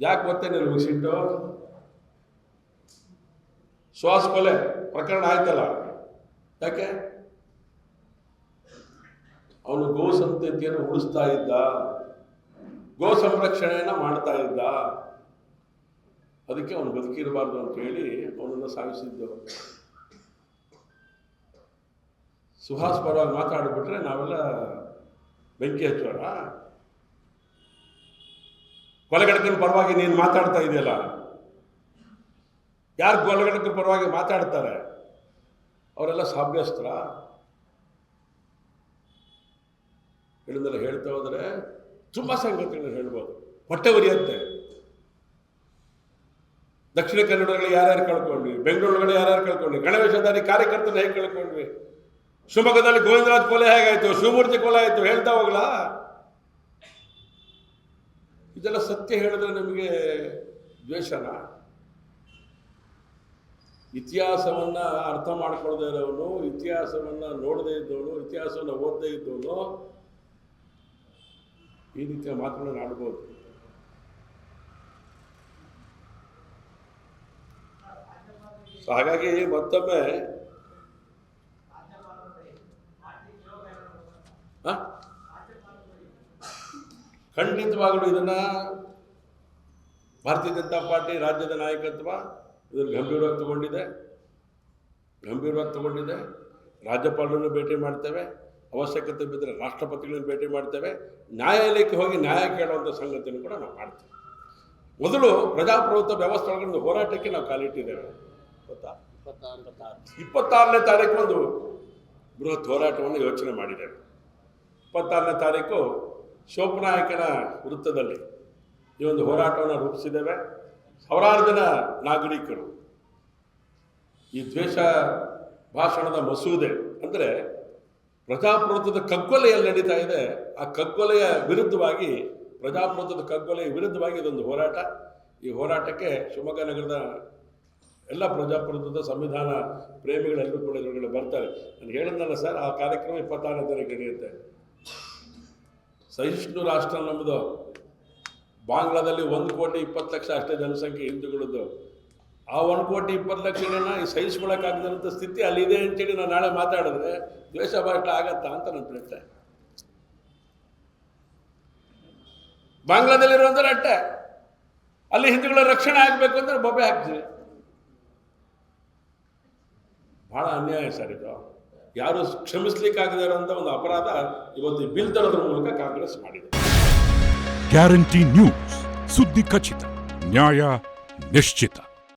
ಯಾಕೆ ಗೊತ್ತೇ ನೀವು ಸಿಟ್ಟು ಶ್ವಾಸ ಕೊಲೆ, ಪ್ರಕರಣ ಆಯ್ತಲ್ಲ? ಯಾಕೆ? ಅವನು ಗೋ ಸಂತತಿಯನ್ನು ಉಳಿಸ್ತಾ ಇದ್ದ, ಗೋ ಸಂರಕ್ಷಣೆಯನ್ನ ಮಾಡ್ತಾ ಇದ್ದ. ಅದಕ್ಕೆ ಅವನು ಬದುಕಿರಬಾರ್ದು ಅಂತ ಹೇಳಿ ಅವನನ್ನು ಸಾಗಿಸಿದ್ದು. ಸುಹಾಸ್ ಪರವಾಗಿ ಮಾತಾಡಿಬಿಟ್ರೆ ನಾವೆಲ್ಲ ಬೆಂಕಿ ಹಚ್ಚೋಣ? ಕೊಲೆಗಡಕನ ಪರವಾಗಿ ನೀನು ಮಾತಾಡ್ತಾ ಇದೆಯಲ್ಲ? ಯಾರು ಕೊಲೆಗಡಕನ ಪರವಾಗಿ ಮಾತಾಡ್ತಾರೆ? ಅವರೆಲ್ಲ ಸಾಭ್ಯಸ್ತ್ರ ಹೇಳಿದ್ರೆ ಹೇಳ್ತಾ ಹೋದರೆ ತುಂಬ ಸಂಗತಿಗಳನ್ನ ಹೇಳ್ಬೋದು. ಹೊಟ್ಟೆ ಉರಿಯತ್ತೆ ದಕ್ಷಿಣ ಕನ್ನಡದಲ್ಲಿ ಯಾರ್ಯಾರು ಕಳ್ಕೊಂಡ್ವಿ? ಬೆಂಗಳೂರುಗಳು ಯಾರ್ಯಾರು ಕಳ್ಕೊಂಡ್ವಿ? ಗಣವೇಶಧಾರಿ ಕಾರ್ಯಕರ್ತನ ಹೇಗೆ ಕಳ್ಕೊಂಡ್ವಿ? ಶಿವಮೊಗ್ಗದಲ್ಲಿ ಗೋವಿಂದರಾಜ್ ಕೊಲೆ ಹೇಗಾಯಿತು? ಶಿವಮೂರ್ತಿ ಕೊಲೆ ಆಯ್ತು? ಹೇಳ್ತಾ ಹೋಗ್ಲಾ? ಇದೆಲ್ಲ ಸತ್ಯ ಹೇಳಿದ್ರೆ ನಮಗೆ ದ್ವೇಷನ ಇತಿಹಾಸವನ್ನ ಅರ್ಥ ಮಾಡ್ಕೊಳ್ದೇ ಇರೋನು, ಇತಿಹಾಸವನ್ನ ನೋಡದೇ ಇದ್ದವನು, ಇತಿಹಾಸವನ್ನ ಓದದೇ ಇದ್ದವನು, ಈ ರೀತಿಯ ಮಾತುಗಳನ್ನ ಆಡ್ಬೋದು ಸೊ ಹಾಗಾಗಿ ಮತ್ತೊಮ್ಮೆ? ಖಂಡಿತವಾಗಲೂ ಇದನ್ನ ಭಾರತೀಯ ಜನತಾ ಪಾರ್ಟಿ ರಾಜ್ಯದ ನಾಯಕತ್ವ ಇದನ್ನು ಗಂಭೀರವಾಗಿ ತಗೊಂಡಿದೆ. ಗಂಭೀರವಾಗಿ ತಗೊಂಡಿದೆ. ರಾಜ್ಯಪಾಲರನ್ನು ಭೇಟಿ ಮಾಡ್ತೇವೆ. ಅವಶ್ಯಕತೆ ಬಿದ್ದರೆ ರಾಷ್ಟ್ರಪತಿಗಳನ್ನು ಭೇಟಿ ಮಾಡ್ತೇವೆ. ನ್ಯಾಯಾಲಯಕ್ಕೆ ಹೋಗಿ ನ್ಯಾಯ ಕೇಳುವಂಥ ಸಂಗತಿಯನ್ನು ಕೂಡ ನಾವು ಮಾಡ್ತೇವೆ. ಮೊದಲು ಪ್ರಜಾಪ್ರಭುತ್ವ ವ್ಯವಸ್ಥೆ ಹೋರಾಟಕ್ಕೆ ನಾವು ಕಾಲಿಟ್ಟಿದ್ದೇವೆ. ಗೊತ್ತಾ? ಇಪ್ಪತ್ತಾರನೇ ತಾರೀಕು ಒಂದು ಬೃಹತ್ ಹೋರಾಟವನ್ನು ಯೋಚನೆ ಮಾಡಿದ್ದೇವೆ. ಇಪ್ಪತ್ತಾರನೇ ತಾರೀಕು ಶೋಭನಾಯಕನ ವೃತ್ತದಲ್ಲಿ ಈ ಒಂದು ಹೋರಾಟವನ್ನು ರೂಪಿಸಿದ್ದೇವೆ. ಸಾವಿರಾರು ಜನ ನಾಗರಿಕರು. ಈ ದ್ವೇಷ ಭಾಷಣದ ಮಸೂದೆ ಅಂದರೆ ಪ್ರಜಾಪ್ರಭುತ್ವದ ಕಗ್ಗೊಲೆಯಲ್ಲಿ ನಡೀತಾ ಇದೆ. ಆ ಕಗ್ಗೊಲೆಯ ವಿರುದ್ಧವಾಗಿ, ಪ್ರಜಾಪ್ರಭುತ್ವದ ಕಗ್ಗೊಲೆಯ ವಿರುದ್ಧವಾಗಿ ಇದೊಂದು ಹೋರಾಟ. ಈ ಹೋರಾಟಕ್ಕೆ ಶಿವಮೊಗ್ಗ ನಗರದ ಎಲ್ಲ ಪ್ರಜಾಪ್ರಭುತ್ವದ ಸಂವಿಧಾನ ಪ್ರೇಮಿಗಳೆಲ್ಲರೂ ಕೂಡ ಇದರೊಳಗಡೆ ಬರ್ತಾರೆ. ನಾನು ಹೇಳಿದ್ನಲ್ಲ ಸರ್, ಆ ಕಾರ್ಯಕ್ರಮ ಇಪ್ಪತ್ತಾರನೇ ತಾರೀಕು ನಡೆಯುತ್ತೆ. ಸಹಿಷ್ಣು ರಾಷ್ಟ್ರ ನಮ್ಮದು ಬಾಂಗ್ಲಾದಲ್ಲಿ ಒಂದು ಕೋಟಿ ಇಪ್ಪತ್ತು ಲಕ್ಷ ಅಷ್ಟೇ ಜನಸಂಖ್ಯೆ ಹಿಂದೂಗಳದ್ದು. ಆ ಒಂದು ಕೋಟಿ ಇಪ್ಪತ್ತು ಲಕ್ಷ ಈ ಸಹಿಸ್ಕೊಳಕ್ಕಾಗದಂಥ ಸ್ಥಿತಿ ಅಲ್ಲಿದೆ ಅಂತೇಳಿ ನಾನು ನಾಳೆ ಮಾತಾಡಿದ್ರೆ ದ್ವೇಷ ಭಾಷೆ ಆಗತ್ತಾ ಅಂತ ನನ್ನ ಪ್ರಶ್ನೆ. ಬಾಂಗ್ಲಾದಲ್ಲಿರುವಂದ್ರೆ ಅಟ್ಟೆ ಅಲ್ಲಿ ಹಿಂದೂಗಳ ರಕ್ಷಣೆ ಆಗಬೇಕು ಅಂದ್ರೆ ಬೊಬ್ಬೆ ಹಾಕ್ತೀವಿ. ಬಹಳ ಅನ್ಯಾಯ ಸರ್ ಇದು. ಯಾರು ಕ್ಷಮಿಸ್ಲಿಕ್ಕಾಗದೇ ಇರುವಂಥ ಒಂದು ಅಪರಾಧ ಇವತ್ತು ಬಿಲ್ ತರೋದ್ರ ಮೂಲಕ ಕಾಂಗ್ರೆಸ್ ಮಾಡಿದೆ. ಗ್ಯಾರಂಟಿ ನ್ಯೂಸ್ ಸುದ್ದಿ ಖಚಿತ ನ್ಯಾಯ ನಿಶ್ಚಿತ